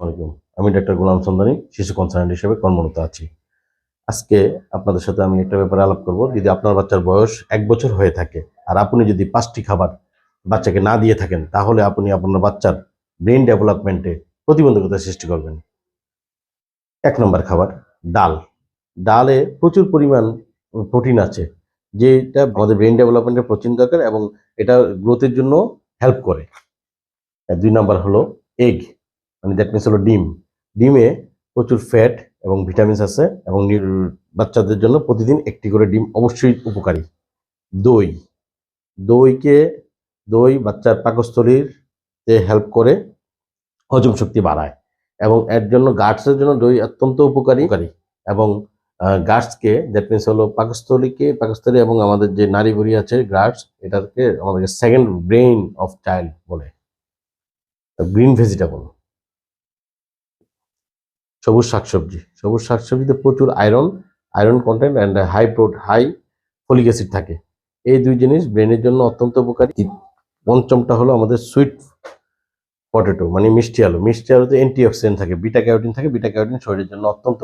আসসালামাইকুম আমি ডাক্তার গোলাম সন্দানি শিশু কনসার্ট হিসেবে কর্মরত আছি। আজকে আপনাদের সাথে আমি একটা ব্যাপারে আলাপ করব। যদি আপনার বাচ্চার বয়স এক বছর হয়ে থাকে আর আপনি যদি পাঁচটি খাবার বাচ্চাকে না দিয়ে থাকেন, তাহলে আপনি আপনার বাচ্চার ব্রেন ডেভেলপমেন্টে প্রতিবন্ধকতা সৃষ্টি করবেন। এক নম্বর খাবার, ডাল। ডালে প্রচুর পরিমাণ প্রোটিন আছে, যেটা আমাদের ব্রেন ডেভেলপমেন্টের প্রোটিন দরকার এবং এটা গ্রোথের জন্য হেল্প করে। দুই নাম্বার হলো এগ। মানে দ্যাট মিনস হলো ডিম। ডিমে প্রচুর ফ্যাট এবং ভিটামিনস আছে এবং বাচ্চাদের জন্য প্রতিদিন একটি করে ডিম অবশ্যই উপকারী। দই। দইকে, দই বাচ্চার পাকস্থলীর তে হেল্প করে হজম শক্তি বাড়ায় এবং এর জন্য গার্ডসের জন্য দই অত্যন্ত উপকারী। এবং গার্ডসকে দ্যাট মিনস হলো পাকস্থলীকে, পাকস্থলী এবং আমাদের যে নারী বুড়ি আছে গার্ডস এটাকে আমাদেরকে সেকেন্ড ব্রেইন অফ চাইল্ড বলে। গ্রিন ভেজিটেবল সবুজ শাকসবজি। সবুজ শাকসবজিতে প্রচুর iron iron content and high প্রোট high folic acid থাকে। এই দুই জিনিস ব্রেনের জন্য অত্যন্ত উপকারী। পঞ্চমটা হলো আমাদের সুইট পটেটো মানে মিষ্টি আলু। মিষ্টি আলুতে অ্যান্টি অক্সিডেন্ট থাকে বিটা ক্যারোটিন থাকে। বিটা ক্যারোটিন শরীরের জন্য অত্যন্ত